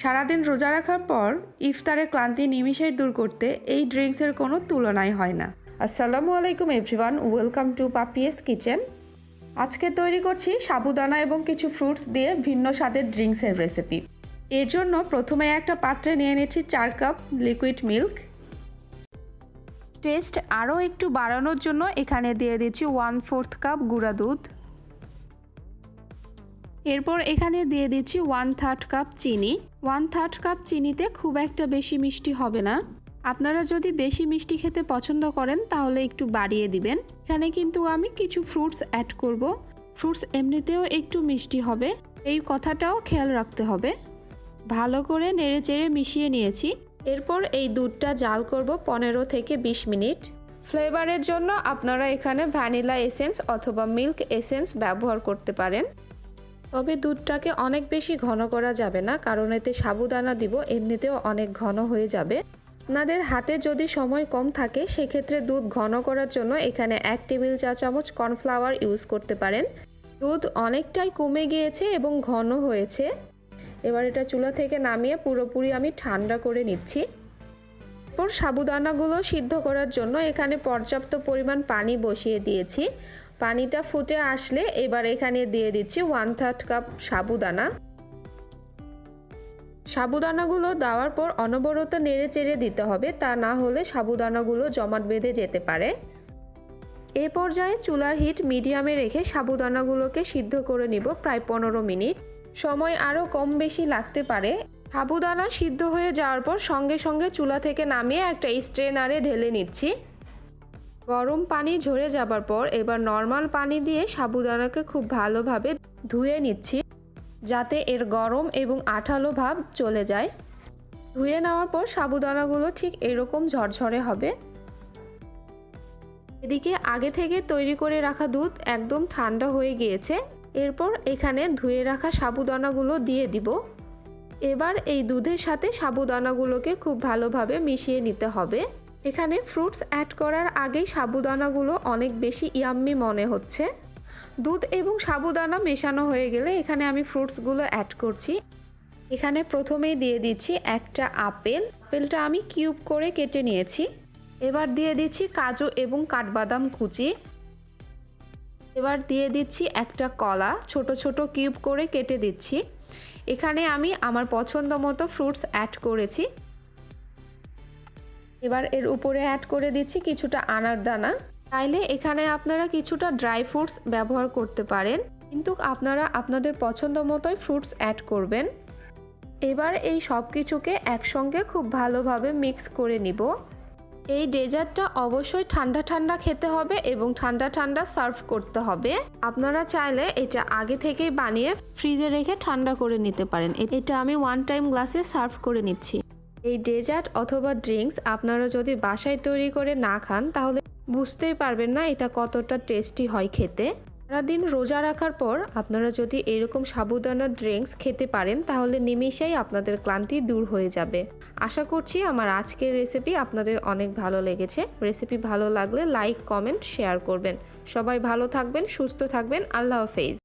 সারাদিন রোজা রাখার পর ইফতারে ক্লান্তি নিমিষেই দূর করতে এই ড্রিঙ্কসের কোনো তুলনাই হয় না। আসসালামু আলাইকুম everyone, welcome to Papiya's kitchen. আজকে তৈরি করছি সাবুদানা এবং কিছু ফ্রুটস দিয়ে ভিন্ন স্বাদের ড্রিঙ্কসের রেসিপি। এর জন্য প্রথমে একটা পাত্রে নিয়ে নিচ্ছি চার কাপ লিকুইড মিল্ক। টেস্ট আরও একটু বাড়ানোর জন্য এখানে দিয়ে দিচ্ছি ওয়ান ফোর্থ কাপ গুঁড়া দুধ। এরপর এখানে দিয়ে দিচ্ছি ওয়ান থার্ড কাপ চিনি। ওয়ান থার্ড কাপ চিনিতে খুব একটা বেশি মিষ্টি হবে না। আপনারা যদি বেশি মিষ্টি খেতে পছন্দ করেন, তাহলে একটু বাড়িয়ে দিবেন। এখানে কিন্তু আমি কিছু ফ্রুটস অ্যাড করব। ফ্রুটস এমনিতেও একটু মিষ্টি হবে। এই কথাটাও খেয়াল রাখতে হবে। ভালো করে নেড়ে চেড়ে মিশিয়ে নিয়েছি। এরপর এই দুধটা জাল করব পনেরো থেকে বিশ মিনিট। ফ্লেভারের জন্য আপনারা এখানে ভ্যানিলা এসেন্স অথবা মিল্ক এসেন্স ব্যবহার করতে পারেন। তবে দুধটাকে অনেক বেশি ঘন করা যাবে না, কারণ এতে সাবুদানা দিব, এমনিতেও অনেক ঘন হয়ে যাবে। আপনাদের হাতে যদি সময় কম থাকে, সেক্ষেত্রে দুধ ঘন করার জন্য এখানে এক টেবিল চা চামচ কর্নফ্লাওয়ার ইউজ করতে পারেন। দুধ অনেকটাই কমে গিয়েছে এবং ঘন হয়েছে। এবার এটা চুলা থেকে নামিয়ে পুরোপুরি আমি ঠান্ডা করে নিচ্ছি। এরপর সাবুদানাগুলো সিদ্ধ করার জন্য এখানে পর্যাপ্ত পরিমাণ পানি বসিয়ে দিয়েছি। পানিটা ফুটে আসলে এবার এখানে দিয়ে দিচ্ছি ওয়ান থার্ড কাপ সাবুদানা। সাবুদানাগুলো দেওয়ার পর অনবরত নেড়ে চেড়ে দিতে হবে, তা না হলে সাবুদানাগুলো জমাট বেঁধে যেতে পারে। এ পর্যায়ে চুলার হিট মিডিয়ামে রেখে সাবুদানাগুলোকে সিদ্ধ করে নিব প্রায় পনেরো মিনিট। সময় আরও কম বেশি লাগতে পারে। সাবুদানা সিদ্ধ হয়ে যাওয়ার পর সঙ্গে সঙ্গে চুলা থেকে নামিয়ে একটা স্ট্রেনারে ঢেলে নিচ্ছি। গরম পানি ঝরে যাবার পর এবার নর্মাল পানি দিয়ে সাবুদানাকে খুব ভালোভাবে ধুয়ে নিচ্ছি, যাতে এর গরম এবং আঠালো ভাব চলে যায়। ধুয়ে নেওয়ার পর সাবুদানাগুলো ঠিক এরকম ঝরঝরে হবে। এদিকে আগে থেকে তৈরি করে রাখা দুধ একদম ঠান্ডা হয়ে গিয়েছে। এরপর এখানে ধুয়ে রাখা সাবুদানাগুলো দিয়ে দিব। এবার এই দুধের সাথে সাবুদানাগুলোকে খুব ভালোভাবে মিশিয়ে নিতে হবে। এখানে ফ্রুটস অ্যাড করার আগেই সাবুদানাগুলো অনেক বেশি ইয়াম্মি মনে হচ্ছে। দুধ এবং সাবুদানা মেশানো হয়ে গেলে এখানে আমি ফ্রুটসগুলো অ্যাড করছি। এখানে প্রথমেই দিয়ে দিচ্ছি একটা আপেল। আপেলটা আমি কিউব করে কেটে নিয়েছি। এবার দিয়ে দিচ্ছি কাজু এবং কাঠবাদাম কুচি। এবার দিয়ে দিচ্ছি একটা কলা, ছোট ছোট কিউব করে কেটে দিচ্ছি। এখানে আমি আমার পছন্দ মতো ফ্রুটস অ্যাড করেছি। এবার এর উপরে অ্যাড করে দিচ্ছি কিছুটা আনার দানা। চাইলে এখানে আপনারা কিছুটা ড্রাই ফ্রুটস ব্যবহার করতে পারেন, কিন্তু আপনারা আপনাদের পছন্দ মতোই ফ্রুটস অ্যাড করবেন। এবার এই সব কিছুকে একসঙ্গে খুব ভালোভাবে মিক্স করে নিব। এই ডেজার্টটা অবশ্যই ঠান্ডা ঠান্ডা খেতে হবে এবং ঠান্ডা ঠান্ডা সার্ভ করতে হবে। আপনারা চাইলে এটা আগে থেকেই বানিয়ে ফ্রিজে রেখে ঠান্ডা করে নিতে পারেন। এটা আমি ওয়ান টাইম গ্লাসে সার্ভ করে নিচ্ছি। এই ডেজার্ট অথবা ড্রিঙ্কস আপনারা যদি বাসায় তৈরি করে না খান, তাহলে বুঝতেই পারবেন না এটা কতটা টেস্টি হয় খেতে। সারাদিন রোজা রাখার পর আপনারা যদি এরকম সাবুদানা ড্রিঙ্কস খেতে পারেন, তাহলে নিমিষেই আপনাদের ক্লান্তি দূর হয়ে যাবে। আশা করছি আমার আজকের রেসিপি আপনাদের অনেক ভালো লেগেছে। রেসিপি ভালো লাগলে লাইক, কমেন্ট, শেয়ার করবেন। সবাই ভালো থাকবেন, সুস্থ থাকবেন। আল্লাহ হাফেজ।